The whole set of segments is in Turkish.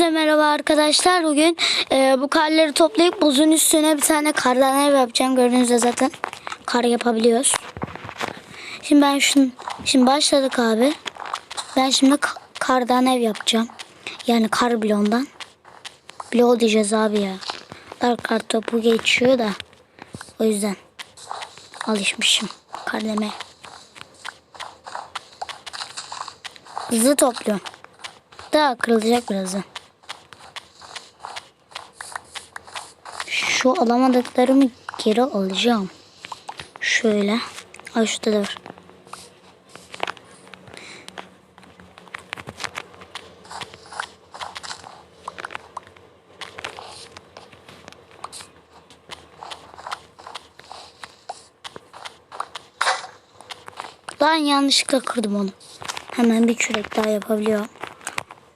Hepinize merhaba arkadaşlar. Bugün e, bu karları toplayıp buzun üstüne bir tane kardan ev yapacağım. Gördüğünüz gibi zaten kar yapabiliyoruz. Şimdi ben şunu şimdi başladık abi. Ben şimdi ka- kardan ev yapacağım. Yani kar bloğundan. Bloğu diyeceğiz abi ya. Dar kar topu geçiyor da. O yüzden alışmışım kar demeye. Hızlı topluyorum. Daha kırılacak birazdan. Şu alamadıklarımı geri alacağım. Şöyle. Ay şurada da var. Lan yanlışlıkla kırdım onu. Hemen bir kürek daha yapabiliyorum.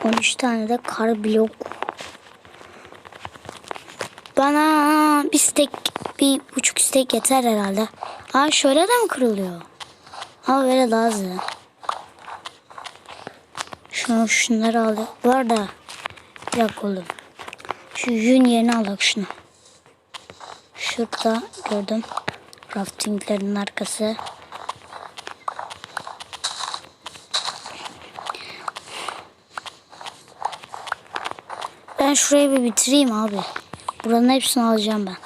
13 tane de kar blok. Bana bir stek, bir buçuk stek yeter herhalde. Aa şöyle de mi kırılıyor? Ama böyle hızlı. Şunu şunları al. Arada bir dakika oğlum. Şu yün yerine alak şunu. Şurada gördüm. Raftinglerin arkası. Ben şurayı bir bitireyim abi. Buranın hepsini alacağım ben.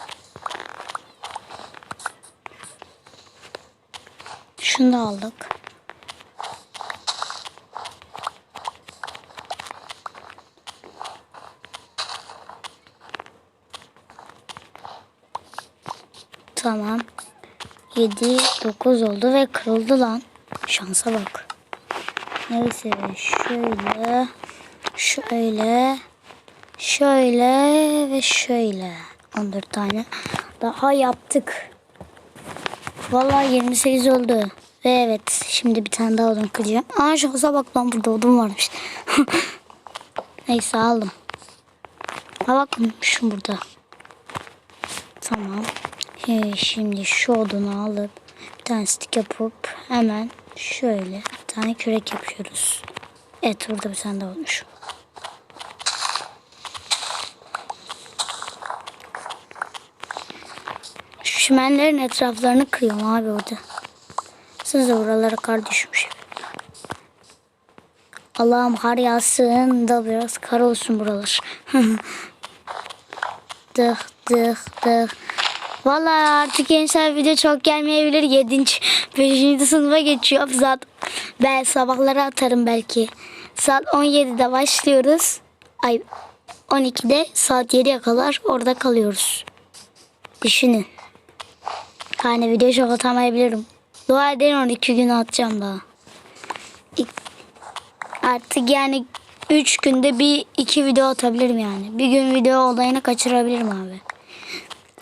Şunu da aldık. Tamam. 7, 9 oldu ve kırıldı lan. Şansa bak. Neyse şöyle, şöyle, şöyle ve şöyle. 14 tane daha yaptık. Vallahi 28 oldu. Ve evet şimdi bir tane daha odun kıracağım. Aa şansa bak lan burada odun varmış. Neyse aldım. Ha bak şu burada. Tamam. Şimdi şu odunu alıp bir tane stick yapıp hemen şöyle bir tane kürek yapıyoruz. Evet burada bir tane daha olmuş. Çimenlerin etraflarını kırıyorum abi orada. Siz de buralara kar düşmüş. Allah'ım kar yağsın da biraz kar olsun buralar. dıh dıh dıh. Vallahi artık gençler video çok gelmeyebilir. 7. 5. sınıfa geçiyor. Saat ben sabahları atarım belki. Saat 17'de başlıyoruz. Ay 12'de saat 7'ye kadar orada kalıyoruz. Düşünün. Yani video çok atamayabilirim. Dua edin 12 gün atacağım daha. Artık yani 3 günde bir iki video atabilirim yani. Bir gün video olayını kaçırabilirim abi.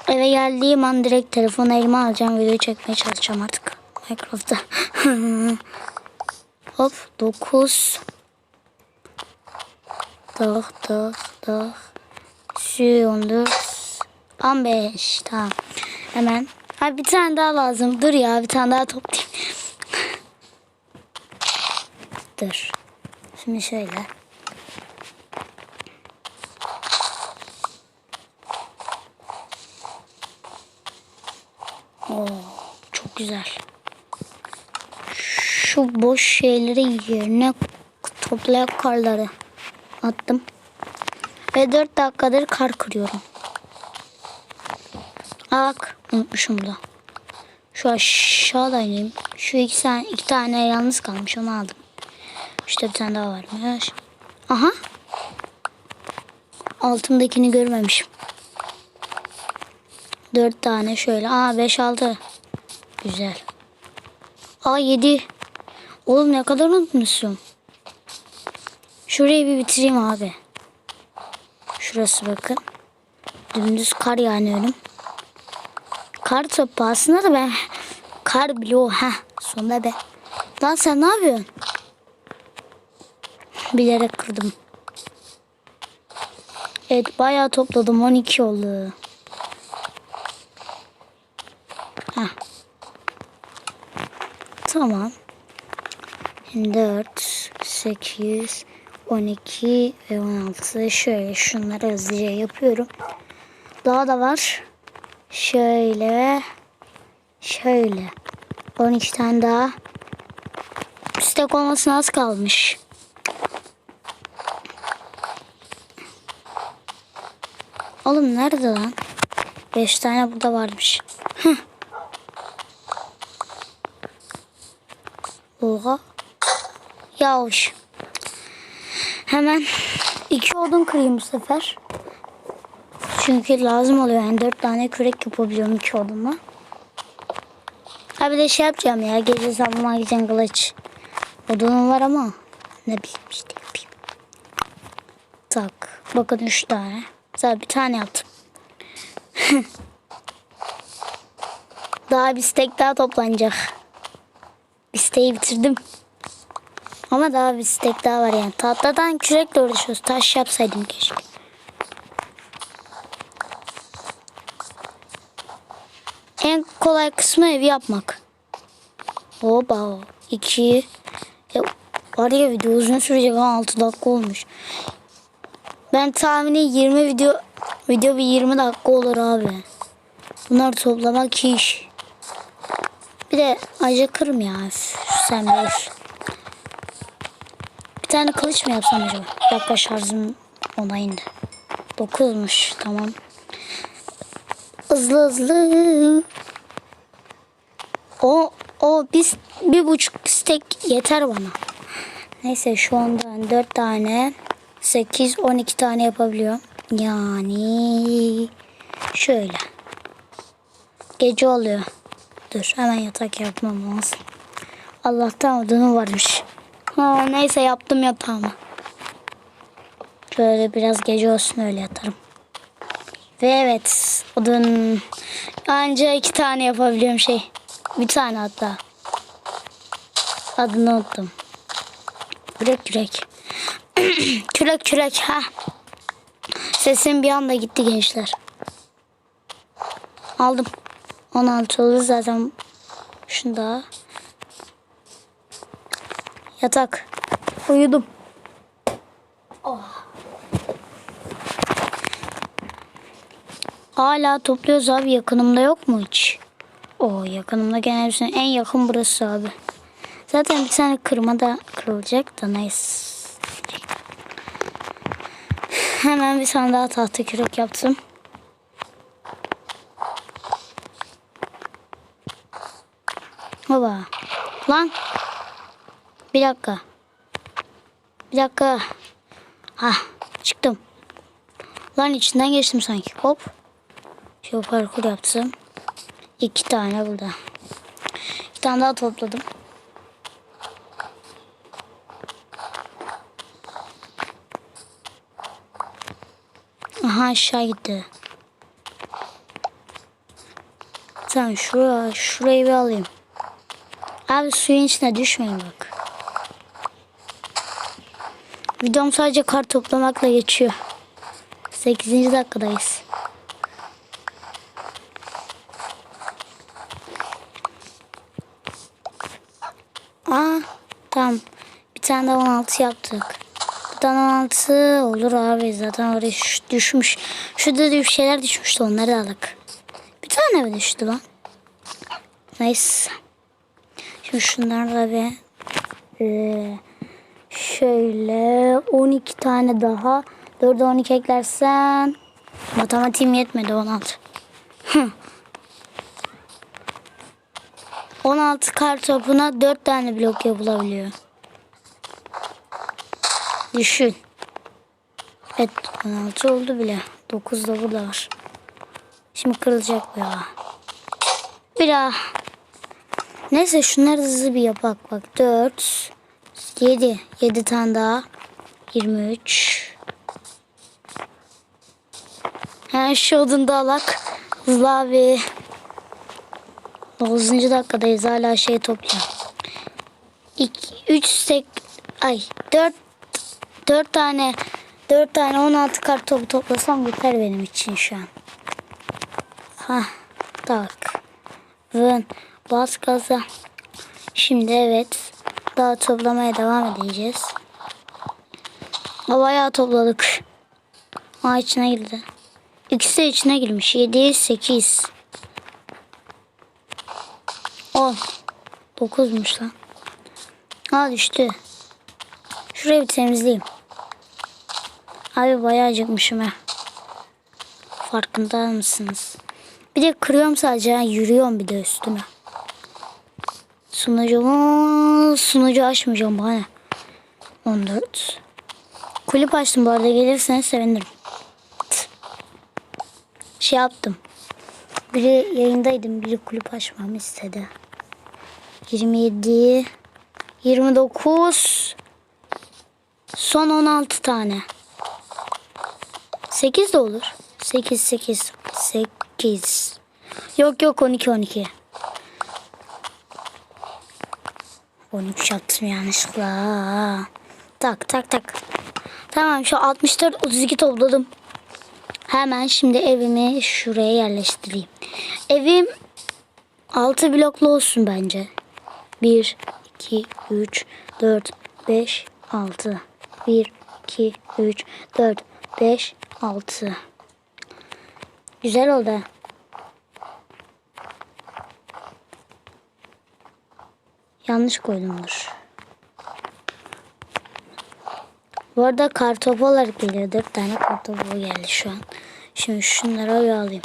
Eve geldiğim an direkt telefonu elime alacağım. Video çekmeye çalışacağım artık. Minecraft'ta. Hop 9 Dıh dıh dıh Şu 14 15 Tamam. Hemen. Ha bir tane daha lazım. Dur ya bir tane daha toplayayım. Dur. Şimdi şöyle. Oo, çok güzel. Şu boş şeyleri yerine toplayak karları attım. Ve 4 dakikadır kar kırıyorum. Bak unutmuşum da. Şu aşağıda ineyim. Şu iki tane, iki tane yalnız kalmış onu aldım. İşte bir tane daha varmış. Aha. Altımdakini görmemişim. Dört tane şöyle. Aa beş altı. Güzel. Aa yedi. Oğlum ne kadar unutmuşsun. Şurayı bir bitireyim abi. Şurası bakın. Dümdüz kar yani önüm. Kar topu aslında da ben kar bloğu ha sonunda be. Lan sen ne yapıyorsun? Bilerek kırdım. Evet bayağı topladım 12 oldu. Heh. Tamam. 4, 8, 12 ve 16. Şöyle şunları hızlıca yapıyorum. Daha da var. Şöyle. Şöyle. 12 tane daha. Stek olmasına az kalmış. Oğlum nerede lan? 5 tane burada varmış. Hıh. Oha. Yavuş. Hemen iki odun kırayım bu sefer. Çünkü lazım oluyor. Yani dört tane kürek yapabiliyorum odunla. Ha bir de şey yapacağım ya. Gece sabahıma gideceğim kılıç. Odunum var ama ne bileyim işte yapayım. Tak. Bakın üç tane. Sadece bir tane yaptım. daha bir stek daha toplanacak. İsteği bitirdim. Ama daha bir stek daha var yani. Tahtadan kürekle uğraşıyoruz. Taş yapsaydım keşke. En kolay kısmı evi yapmak. Oba. iki. Ya, var ya video uzun sürecek ama 6 dakika olmuş. Ben tahmini 20 video video bir 20 dakika olur abi. Bunları toplamak iş. Bir de acıkırım ya. Sen bir. Bir tane kılıç mı yapsam acaba? Dakika şarjım ona indi. 9'muş tamam. Hızlı hızlı. O o biz bir buçuk stek yeter bana. Neyse şu anda 4 tane 8 12 tane yapabiliyorum. Yani şöyle. Gece oluyor. Dur hemen yatak yapmam lazım. Allah'tan odunum varmış. Ha, neyse yaptım yatağımı. Şöyle biraz gece olsun öyle yatarım. Ve evet odun anca iki tane yapabiliyorum şey. Bir tane hatta. Adını unuttum. Kürek kürek. kürek kürek ha. Sesim bir anda gitti gençler. Aldım. 16 olur zaten. Şunda. Yatak. Uyudum. Hala topluyoruz abi. Yakınımda yok mu hiç? O yakınımda gene hepsine en yakın burası abi. Zaten bir tane kırma da kırılacak da nice. Hemen bir tane daha tahta kürek yaptım. Baba. Lan. Bir dakika. Bir dakika. Ha çıktım. Lan içinden geçtim sanki. Hop. Şöyle parkur yaptım. İki tane burada. Bir tane daha topladım. Aha aşağı gitti. Tamam şuraya, şurayı bir alayım. Abi suyun içine düşmeyin bak. Videom sadece kar toplamakla geçiyor. 8. dakikadayız. Aa tamam. Bir tane daha 16 yaptık. Buradan 16 olur abi zaten oraya düşmüş. Şurada da bir şeyler düşmüştü onları da aldık. Bir tane mi düştü lan? Neyse. Şimdi şunları da bir ee, şöyle 12 tane daha 4'e 12 eklersen matematiğim yetmedi 16. Hı. 16 kar topuna 4 tane blok yapılabiliyor. Düşün. Evet 16 oldu bile. 9 da burada var. Şimdi kırılacak bu ya. Bir daha. Neyse şunları hızlı bir yapak bak. 4 7 7 tane daha. 23 Ha şu odunda alak. Hızlı abi. 9. dakikadayız hala şey topluyorum. 3 stek ay 4 4 tane 4 tane 16 kart topu toplasam yeter benim için şu an. Ha tak. Vın bas gaza. Şimdi evet daha toplamaya devam edeceğiz. Bayağı topladık. Aa içine girdi. İkisi de içine girmiş. 7, 8. 10. 9'muş lan. Aa düştü. Şurayı bir temizleyeyim. Abi bayağı acıkmışım ha. Farkında mısınız? Bir de kırıyorum sadece. ha, Yürüyorum bir de üstüne. Sunucu sunucu açmayacağım bana. 14. Kulüp açtım bu arada gelirseniz sevinirim. Şey yaptım. Biri yayındaydım. Biri kulüp açmamı istedi. 27 29 Son 16 tane. 8 de olur. 8 8 8. Yok yok 12 12. 13 yaptım yanlışlıkla. Tak tak tak. Tamam şu 64 32 topladım. Hemen şimdi evimi şuraya yerleştireyim. Evim 6 bloklu olsun bence. 1 2 3 4 5 6 1 2 3 4 5 6 Güzel oldu. Yanlış koydumdur. Bu arada kartopu olarak geliyor. 4 tane kartopu geldi şu an. Şimdi şunları alayım.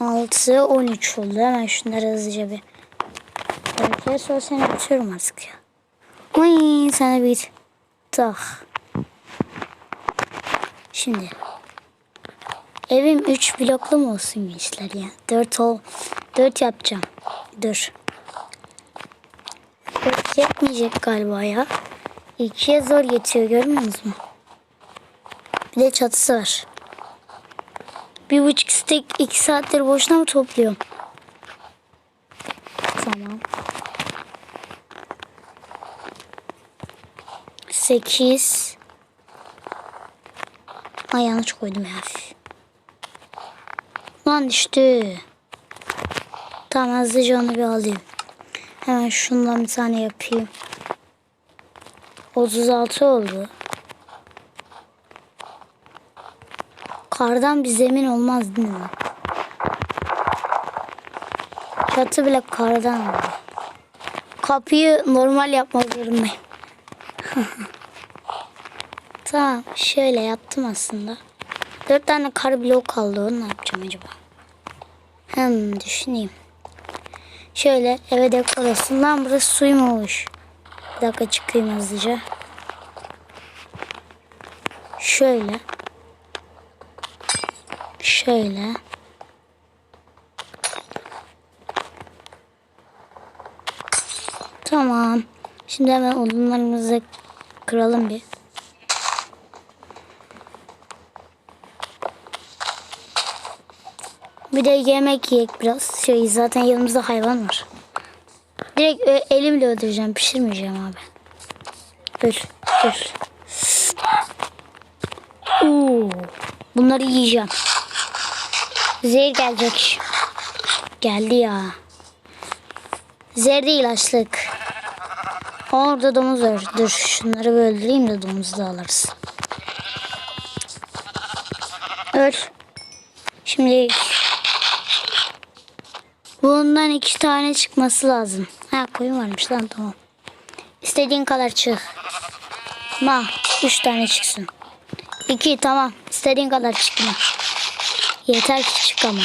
6, 13 oldu. Hemen şunları hızlıca bir. Belki sonra seni bitiriyorum artık ya. Uy, sana bir. Tak. Şimdi. Evim 3 bloklu mu olsun gençler ya? 4 ol. 4 yapacağım. Dur. 4 yapmayacak galiba ya. 2'ye zor geçiyor görmüyor musun? Bir de çatısı var. Bir buçuk stek iki saattir boşuna mı topluyorum? 8 Ay yanlış koydum ya. Lan düştü. Tamam hızlıca onu bir alayım. Hemen şundan bir tane yapayım. 36 oldu. Kardan bir zemin olmaz değil mi? Çatı bile kardan oldu. Kapıyı normal yapmak zorundayım. tamam şöyle yaptım aslında. Dört tane kar blok kaldı. Onu ne yapacağım acaba? Hem düşüneyim. Şöyle eve dekorasyondan burası suyum olmuş. Bir dakika çıkayım hızlıca. Şöyle. Şöyle. Tamam. Şimdi hemen odunlarımızı kıralım bir. Bir de yemek yiyek biraz. Şey zaten yanımızda hayvan var. Direkt ö- elimle öldüreceğim. Pişirmeyeceğim abi. Dur. Dur. Oo, bunları yiyeceğim. Zehir gelecek. Geldi ya. Zehir değil açlık. Orada domuz var. Dur şunları öldüreyim de domuzu alırız. Öl. Şimdi bundan iki tane çıkması lazım. Ha koyun varmış lan tamam. İstediğin kadar çık. Ma üç tane çıksın. İki tamam. İstediğin kadar çıkma. Yeter ki çık ama.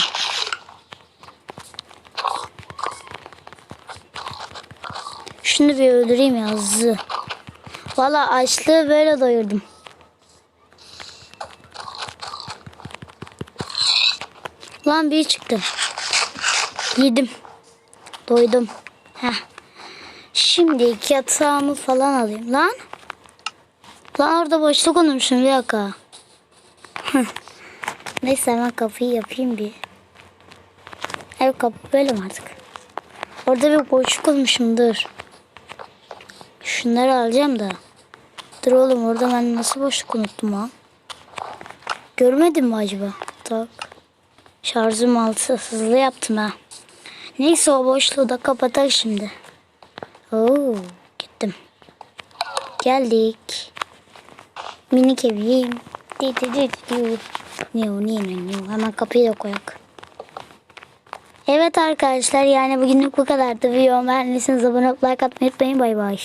Şunu bir öldüreyim ya hızlı. Valla açlığı böyle doyurdum. Lan bir çıktı. Yedim. Doydum. Heh. Şimdi yatağımı falan alayım. Lan. Lan orada boşluk olmuşum bir dakika. Neyse hemen kapıyı yapayım bir. Ev kapı böyle mi artık? Orada bir boşluk olmuşum dur. Şunları alacağım da. Dur oğlum orada ben nasıl boşluk unuttum ha? Görmedim mi acaba? Tak. Şarjım altı hızlı yaptım ha. Neyse o boşluğu da kapatak şimdi. Oo, gittim. Geldik. Minik evim. Di di. Niyo niyo niyo. Hemen kapıyı da koyak. Evet arkadaşlar yani bugünlük bu kadardı. Videomu beğendiyseniz abone olup like atmayı unutmayın. Bay bay.